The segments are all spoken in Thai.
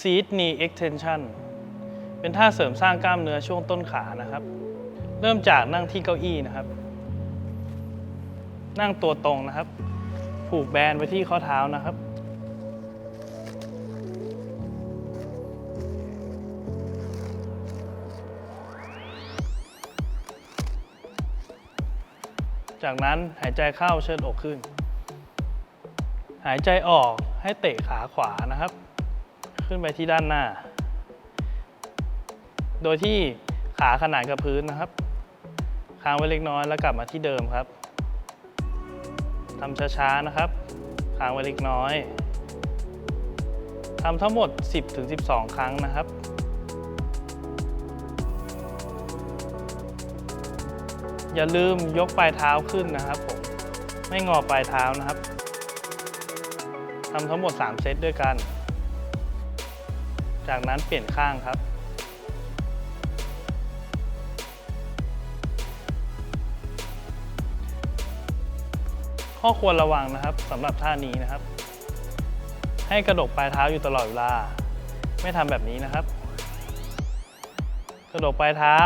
seat knee extension เป็นท่าเสริมสร้างกล้ามเนื้อช่วงต้นขานะครับ เริ่มจากนั่งที่เก้าอี้นะครับ นั่งตัวตรงนะครับ ผูกแบนไว้ที่ข้อเท้านะครับ จากนั้นหายใจเข้าเชิดอกขึ้น หายใจออกให้เตะขาขวานะครับ ขึ้นไปที่ด้านหน้า โดยที่ขาขนานกับพื้นนะครับ ค้างไว้เล็กน้อยแล้วกลับมาที่เดิมครับทำช้าๆนะครับ ค้างไว้เล็กน้อยทำทั้งหมด 10-12 ครั้งนะครับอย่าลืมยกปลายเท้าขึ้นนะครับผมไม่งอปลายเท้านะครับทำทั้งหมด 3 เซตด้วยกัน จากนั้นเปลี่ยนข้างครับ ข้อควรระวังนะครับสำหรับท่านี้นะครับ ให้กระดกปลายเท้าอยู่ตลอดเวลา ไม่ทำแบบนี้นะครับ กระดกปลายเท้า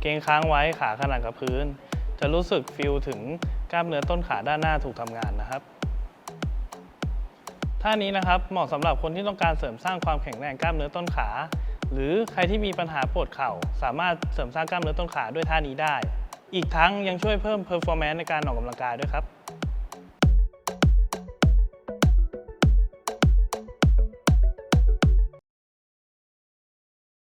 เกรงค้างไว้ขาขนาดกับพื้น จะรู้สึกฟิลถึงกล้ามเนื้อต้นขาด้านหน้าถูกทำงานนะครับ ท่านี้นะครับเหมาะสำหรับคนที่ต้องการเสริมสร้างความแข็งแรงกล้ามเนื้อต้นขา หรือใครที่มีปัญหาปวดเข่า สามารถเสริมสร้างกล้ามเนื้อต้นขาด้วยท่านี้ได้ อีกทั้งยังช่วยเพิ่มเพอร์ฟอร์แมนซ์ในการออกกำลังกายด้วยครับ